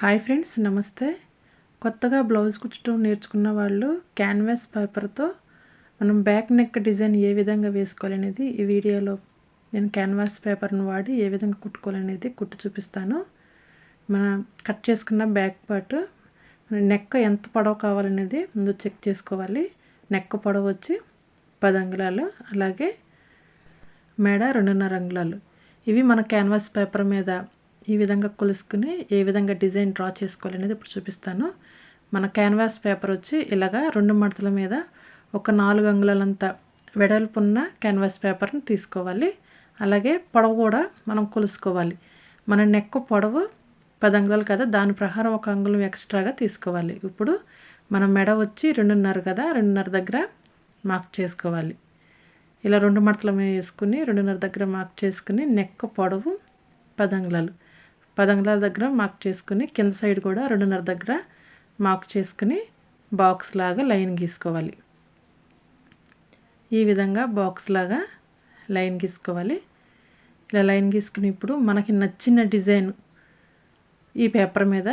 Hi friends నమస్తే. కొత్తగా blouse కుట్టడం నేర్చుకున్న వాళ్ళు క్యాన్వాస్ పేపర్తో మనం బ్యాక్ నెక్ డిజైన్ ఏ విధంగా వేసుకోవాలనేది ఈ వీడియోలో నేను క్యాన్వాస్ పేపర్ను వాడి ఏ విధంగా కుట్టుకోవాలనేది కుట్టు చూపిస్తాను. మన కట్ చేసుకున్న బ్యాక్ పార్ట్ నెక్ ఎంత పొడవు కావాలనేది ముందు చెక్ చేసుకోవాలి. నెక్ పొడవు వచ్చి పది అంగుళాలు అలాగే మేడ రెండున్నర అంగుళాలు. ఇవి మన క్యాన్వాస్ పేపర్ మీద ఈ విధంగా కొలుసుకుని ఏ విధంగా డిజైన్ డ్రా చేసుకోవాలనేది ఇప్పుడు చూపిస్తాను. మన క్యాన్వాస్ పేపర్ వచ్చి ఇలాగా రెండు మడతల మీద ఒక నాలుగు అంగుళాలంత వెడల్పున్న క్యాన్వాస్ పేపర్ని తీసుకోవాలి. అలాగే పొడవు కూడా మనం కొలుసుకోవాలి. మన నెక్ పొడవు పది అంగుళాలు కదా దాని ప్రకారం ఒక అంగుళం ఎక్స్ట్రాగా తీసుకోవాలి. ఇప్పుడు మన మెడ వచ్చి రెండున్నర కదా రెండున్నర దగ్గర మార్క్ చేసుకోవాలి. ఇలా రెండు మడతల మీద వేసుకుని రెండున్నర దగ్గర మార్క్ చేసుకుని నెక్ పొడవు పది అంగుళాలు. పదంగుళాల దగ్గర మార్క్ చేసుకుని కింద సైడ్ కూడా రెండున్నర దగ్గర మార్క్ చేసుకుని బాక్స్ లాగా లైన్ గీసుకోవాలి. ఈ విధంగా బాక్స్ లాగా లైన్ గీసుకోవాలి. ఇలా లైన్ గీసుకుని ఇప్పుడు మనకి నచ్చిన డిజైన్ ఈ పేపర్ మీద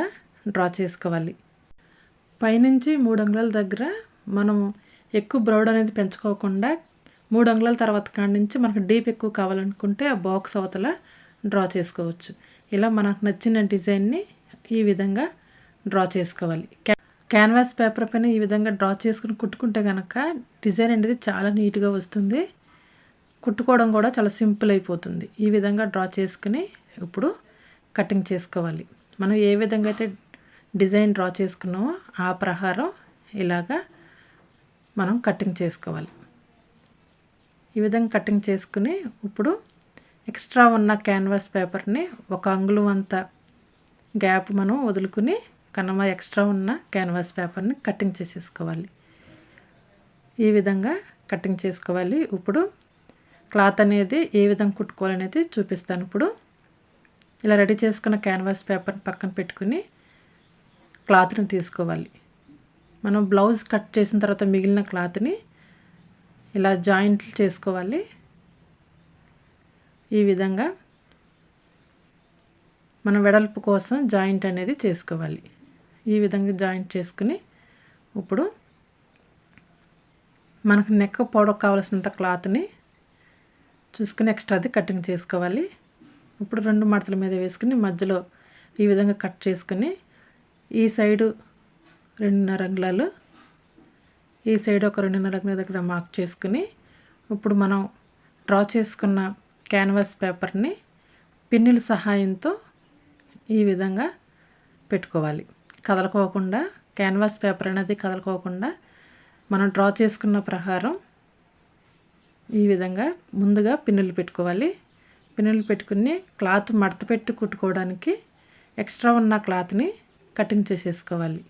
డ్రా చేసుకోవాలి. పైనుంచి మూడు అంగుళాల దగ్గర మనం ఎక్కువ బ్రౌడ్ అనేది పెంచుకోకుండా మూడు అంగుళాల తర్వాత కాడి నుంచి మనకు డీప్ ఎక్కువ కావాలనుకుంటే ఆ బాక్స్ అవతల డ్రా చేసుకోవచ్చు. ఇలా మనకు నచ్చిన డిజైన్ని ఈ విధంగా డ్రా చేసుకోవాలి. క్యాన్వాస్ పేపర్ పైన ఈ విధంగా డ్రా చేసుకుని కుట్టుకుంటే కనుక డిజైన్ అనేది చాలా నీట్గా వస్తుంది. కుట్టుకోవడం కూడా చాలా సింపుల్ అయిపోతుంది. ఈ విధంగా డ్రా చేసుకుని ఇప్పుడు కటింగ్ చేసుకోవాలి. మనం ఏ విధంగా అయితే డిజైన్ డ్రా చేసుకున్నామో ఆ ప్రహారం ఇలాగా మనం కటింగ్ చేసుకోవాలి. ఈ విధంగా కటింగ్ చేసుకుని ఇప్పుడు ఎక్స్ట్రా ఉన్న క్యాన్వాస్ పేపర్ని ఒక అంగుళం అంత గ్యాప్ మనం వదులుకుని కనమ ఎక్స్ట్రా ఉన్న క్యాన్వాస్ పేపర్ని కటింగ్ చేసేసుకోవాలి. ఈ విధంగా కటింగ్ చేసుకోవాలి. ఇప్పుడు క్లాత్ అనేది ఏ విధంగా కుట్టుకోవాలనేది చూపిస్తాను. ఇప్పుడు ఇలా రెడీ చేసుకున్న క్యాన్వాస్ పేపర్ని పక్కన పెట్టుకుని క్లాత్ని తీసుకోవాలి. మనం బ్లౌజ్ కట్ చేసిన తర్వాత మిగిలిన క్లాత్ని ఇలా జాయింట్లు చేసుకోవాలి. ఈ విధంగా మనం వెడల్పు కోసం జాయింట్ అనేది చేసుకోవాలి. ఈ విధంగా జాయింట్ చేసుకుని ఇప్పుడు మనకు నెక్ పొడవు కావాల్సినంత క్లాత్ని చూసుకుని ఎక్స్ట్రాది కటింగ్ చేసుకోవాలి. ఇప్పుడు రెండు మడతల మీద వేసుకుని మధ్యలో ఈ విధంగా కట్ చేసుకుని ఈ సైడు రెండున్నర అంగుళాలు ఈ సైడ్ ఒక రెండున్నర అంగుళాల దగ్గర మార్క్ చేసుకుని ఇప్పుడు మనం డ్రా చేసుకున్న క్యాన్వాస్ పేపర్ని పిన్నుల సహాయంతో ఈ విధంగా పెట్టుకోవాలి. కదలకోకుండా క్యాన్వాస్ పేపర్ అనేది కదలకోకుండా మనం డ్రా చేసుకున్న ప్రకారం ఈ విధంగా ముందుగా పిన్నులు పెట్టుకోవాలి. పిన్నులు పెట్టుకుని క్లాత్ మడత పెట్టి కుట్టుకోవడానికి ఎక్స్ట్రా ఉన్న క్లాత్ని కటింగ్ చేసేసుకోవాలి.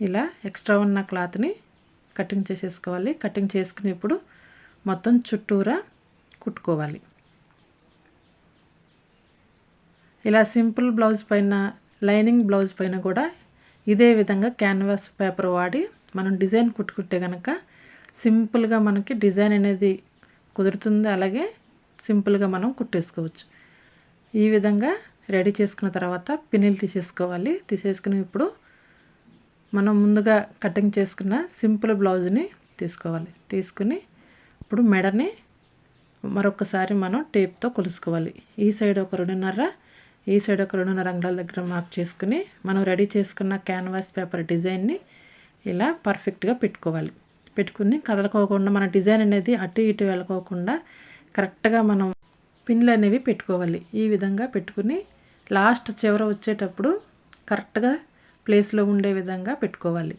ఇలా ఎక్స్ట్రా ఉన్న క్లాత్ని కటింగ్ చేసేసుకోవాలి. కటింగ్ చేసుకుని ఇప్పుడు మొత్తం చుట్టూరా కుట్టుకోవాలి. ఇలా సింపుల్ బ్లౌజ్ పైన లైనింగ్ బ్లౌజ్ పైన కూడా ఇదే విధంగా క్యాన్వాస్ పేపర్ వాడి మనం డిజైన్ కుట్టుకుంటే కనుక సింపుల్గా మనకి డిజైన్ అనేది కుదురుతుంది. అలాగే సింపుల్గా మనం కుట్టేసుకోవచ్చు. ఈ విధంగా రెడీ చేసుకున్న తర్వాత పిన్నులు తీసేసుకోవాలి. తీసేసుకుని ఇప్పుడు మనం ముందుగా కటింగ్ చేసుకున్న సింపుల్ బ్లౌజ్ని తీసుకోవాలి. తీసుకుని ఇప్పుడు మెడని మరొకసారి మనం టేప్తో కొలుసుకోవాలి. ఈ సైడ్ ఒక రెండున్నర ఈ సైడ్ ఒక రెండున్నర అంగుళాల దగ్గర మార్క్ చేసుకుని మనం రెడీ చేసుకున్న క్యాన్వాస్ పేపర్ డిజైన్ని ఇలా పర్ఫెక్ట్గా పెట్టుకోవాలి. పెట్టుకుని కదలకోకుండా మన డిజైన్ అనేది అటు ఇటు వెళ్ళకోకుండా కరెక్ట్గా మనం పిన్లు అనేవి పెట్టుకోవాలి. ఈ విధంగా పెట్టుకుని లాస్ట్ చివర వచ్చేటప్పుడు కరెక్ట్గా ప్లేస్లో ఉండే విధంగా పెట్టుకోవాలి.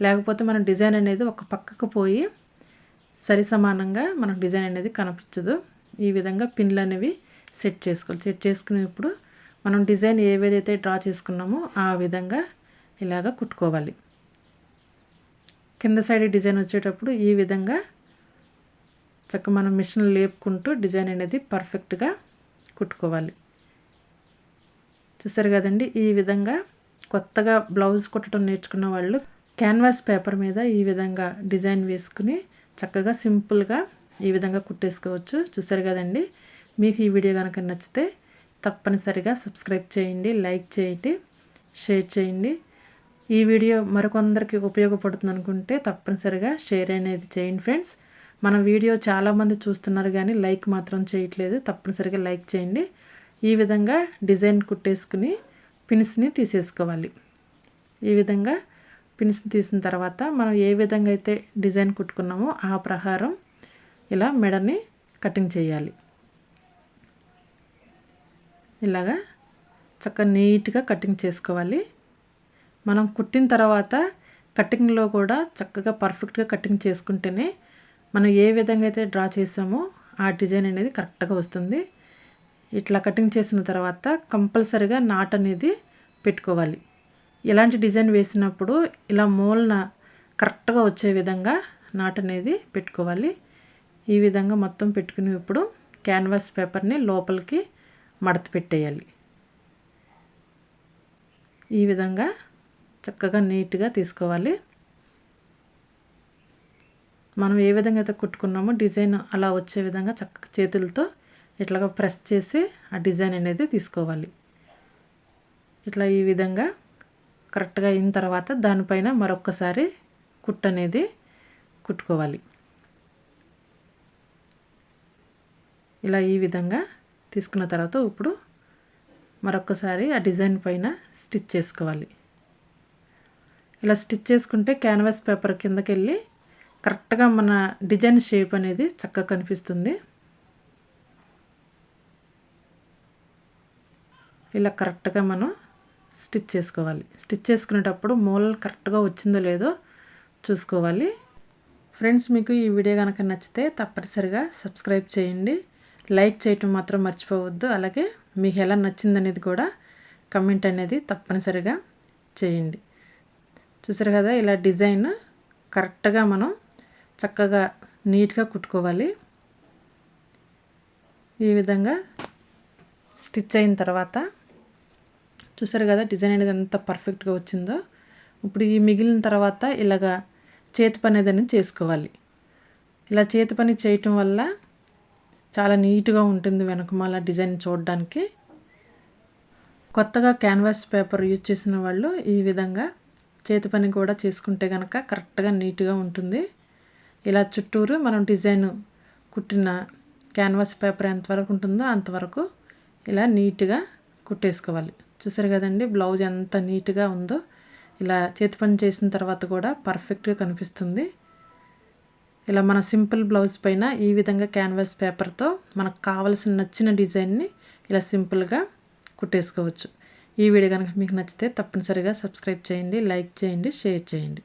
లేకపోతే మన డిజైన్ అనేది ఒక పక్కకు పోయి సరి సమానంగా మనకు డిజైన్ అనేది కనిపించదు. ఈ విధంగా పిన్లు అనేవి సెట్ చేసుకోవాలి. సెట్ చేసుకునేప్పుడు మనం డిజైన్ ఏవేదైతే డ్రా చేసుకున్నామో ఆ విధంగా ఇలాగ కుట్టుకోవాలి. కింద సైడ్ డిజైన్ వచ్చేటప్పుడు ఈ విధంగా చక్క మనం మిషన్ లేపుకుంటూ డిజైన్ అనేది పర్ఫెక్ట్గా కుట్టుకోవాలి. చూసారు కదండి ఈ విధంగా కొత్తగా బ్లౌజ్ కుట్టడం నేర్చుకున్న వాళ్ళు క్యాన్వాస్ పేపర్ మీద ఈ విధంగా డిజైన్ వేసుకుని చక్కగా సింపుల్గా ఈ విధంగా కుట్టేసుకోవచ్చు. చూసారు కదండి? మీకు ఈ వీడియో కనుక నచ్చితే తప్పనిసరిగా సబ్స్క్రైబ్ చేయండి లైక్ చేయండి షేర్ చేయండి. ఈ వీడియో మరికొందరికి ఉపయోగపడుతుంది అనుకుంటే తప్పనిసరిగా షేర్ అనేది చేయండి ఫ్రెండ్స్. మన వీడియో చాలామంది చూస్తున్నారు కానీ లైక్ మాత్రం చేయట్లేదు. తప్పనిసరిగా లైక్ చేయండి. ఈ విధంగా డిజైన్ కుట్టేసుకుని పిన్స్ని తీసేసుకోవాలి. ఈ విధంగా పిన్స్ని తీసిన తర్వాత మనం ఏ విధంగా అయితే డిజైన్ కుట్టుకున్నామో ఆ ప్రకారం ఇలా మెడని కటింగ్ చేయాలి. ఇలాగా చక్కగా నీట్గా కటింగ్ చేసుకోవాలి. మనం కుట్టిన తర్వాత కటింగ్లో కూడా చక్కగా పర్ఫెక్ట్గా కటింగ్ చేసుకుంటేనే మనం ఏ విధంగా అయితే డ్రా చేసామో ఆ డిజైన్ అనేది కరెక్ట్గా వస్తుంది. ఇట్లా కటింగ్ చేసిన తర్వాత కంపల్సరిగా నాట్ అనేది పెట్టుకోవాలి. ఇలాంటి డిజైన్ వేసినప్పుడు ఇలా మూలన కరెక్ట్గా వచ్చే విధంగా నాట్ అనేది పెట్టుకోవాలి. ఈ విధంగా మొత్తం పెట్టుకుని ఇప్పుడు క్యాన్వాస్ పేపర్ని లోపలికి మడత పెట్టేయాలి. ఈ విధంగా చక్కగా నీట్గా తీసుకోవాలి. మనం ఏ విధంగా అయితే కుట్టుకున్నామో డిజైన్ అలా వచ్చే విధంగా చక్కగా చేతులతో ఇట్లాగా ప్రెస్ చేసి ఆ డిజైన్ అనేది తీసుకోవాలి. ఇట్లా ఈ విధంగా కరెక్ట్గా అయిన తర్వాత దానిపైన మరొక్కసారి కుట్టు అనేది కుట్టుకోవాలి. ఇలా ఈ విధంగా తీసుకున్న తర్వాత ఇప్పుడు మరొకసారి ఆ డిజైన్ పైన స్టిచ్ చేసుకోవాలి. ఇలా స్టిచ్ చేసుకుంటే క్యాన్వాస్ పేపర్ కిందకి వెళ్ళి కరెక్ట్గా మన డిజైన్ షేప్ అనేది చక్కగా కనిపిస్తుంది. ఇలా కరెక్ట్గా మనం స్టిచ్ చేసుకోవాలి. స్టిచ్ చేసుకునేటప్పుడు మూలలు కరెక్ట్గా వచ్చిందో లేదో చూసుకోవాలి. ఫ్రెండ్స్ మీకు ఈ వీడియో కనుక నచ్చితే తప్పనిసరిగా సబ్స్క్రైబ్ చేయండి. లైక్ చేయటం మాత్రం మర్చిపోవద్దు. అలాగే మీకు ఎలా నచ్చిందనేది కూడా కమెంట్ అనేది తప్పనిసరిగా చేయండి. చూసారు కదా ఇలా డిజైన్ కరెక్ట్గా మనం చక్కగా నీట్గా కుట్టుకోవాలి. ఈ విధంగా స్టిచ్ అయిన తర్వాత చూసారు కదా డిజైన్ అనేది ఎంత పర్ఫెక్ట్గా వచ్చిందో. ఇప్పుడు ఈ మిగిలిన తర్వాత ఇలాగా చేతి పని అనేది చేసుకోవాలి. ఇలా చేతి పని చేయటం వల్ల చాలా నీట్గా ఉంటుంది వెనకమాల డిజైన్ చూడడానికి. కొత్తగా క్యాన్వాస్ పేపర్ యూజ్ చేసిన వాళ్ళు ఈ విధంగా చేతి పని కూడా చేసుకుంటే కనుక కరెక్ట్గా నీట్గా ఉంటుంది. ఇలా చుట్టూరు మనం డిజైన్ కుట్టిన క్యాన్వాస్ పేపర్ ఎంతవరకు ఉంటుందో అంతవరకు ఇలా నీట్గా కుట్టేసుకోవాలి. చూసారు కదండి బ్లౌజ్ ఎంత నీట్గా ఉందో. ఇలా చేతి పని చేసిన తర్వాత కూడా పర్ఫెక్ట్గా కనిపిస్తుంది. ఇలా మన సింపుల్ బ్లౌజ్ పైన ఈ విధంగా క్యాన్వాస్ పేపర్తో మనకు కావలసిన నచ్చిన డిజైన్ని ఇలా సింపుల్గా కుట్టేసుకోవచ్చు. ఈ వీడియో కనుక మీకు నచ్చితే తప్పనిసరిగా సబ్స్క్రైబ్ చేయండి లైక్ చేయండి షేర్ చేయండి.